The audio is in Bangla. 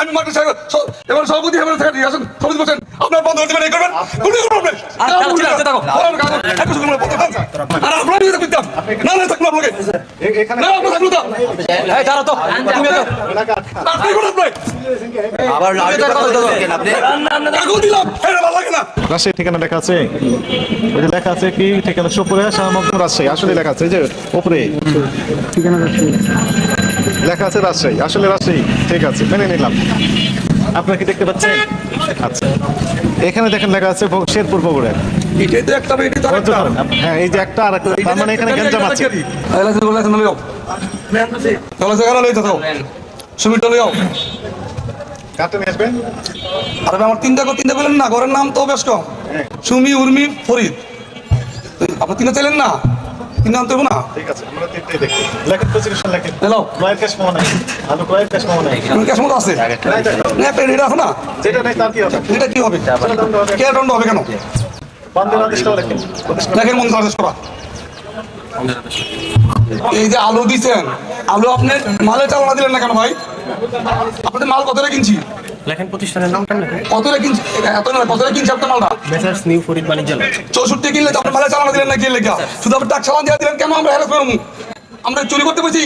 আমি মার্কেট এবার সভাপতি সমিতি বসেন। আপনারা বন্ধ করবেন। গুলি করবেন আর না। না, আপনাকে। না, তো? এই তো। তুমি তো আপনি করুন। আবার আপনি দিলাম, এটা ভালো লাগে না। ঠিকানা লেখা আছে। ওই যে লেখা আছে কি? ঠিকানা সুপুরে রাজশাহী। আসলে লেখা আছে যে উপরে। লেখা আছে রাজশাহী। আসলে রাজশাহী। ঠিক আছে মেনে নিলাম। আপনারা কি দেখতে পাচ্ছেন? আচ্ছা। এখানে দেখেন লেখা আছে শেরপুর বগুড়া এটাই তো একটা, এটাই তো আরেকটা। হ্যাঁ এই যে একটা তার মানে এখানে আছে। বলে থাকো। লইও। নিয়ে আসবেন? আরে আমার তিনটা করে তিনটা বললেন না ঘরের নাম তো বেশ কম। সুমি উর্মি ফরিদ। আপনি তিনটা চাইলেন না? তিন নাম তো না? ঠিক আছে আমরা তিনটেই দেখি। লেখেন প্রেসিডেন্ট লেখেন। হ্যালো। ক্রয়ের ক্যাশ পাওয়া নাই। আলু ক্রয়ের ক্যাশ পাওয়া নাই। ক্যাশ মতো আছে। না একটা রেট আছে না যেটা নেই তার কি হবে? এটা কি হবে? কে দণ্ড হবে কেন? বন্ধের লেখেন মন এই যে আলু দিচ্ছেন আলু আপনি মালে চালানা দিলেন না কেন ভাই? আপনাদের মাল কত কিনছি? লেখেন প্রতিষ্ঠানের নামটা লেখেন। এত না কিনছি আপনার মালটা? মেসার্স নিউ ফরিদ বাণিজ্যালয় চৌষট্টি কিনলে তো আপনি মালা চালানো দিলেন না কি লেখা? শুধু আপনি টাকা চালান দিয়ে দিলেন কেন আমরা হেরাস করব? আমরা চুরি করতে বলছি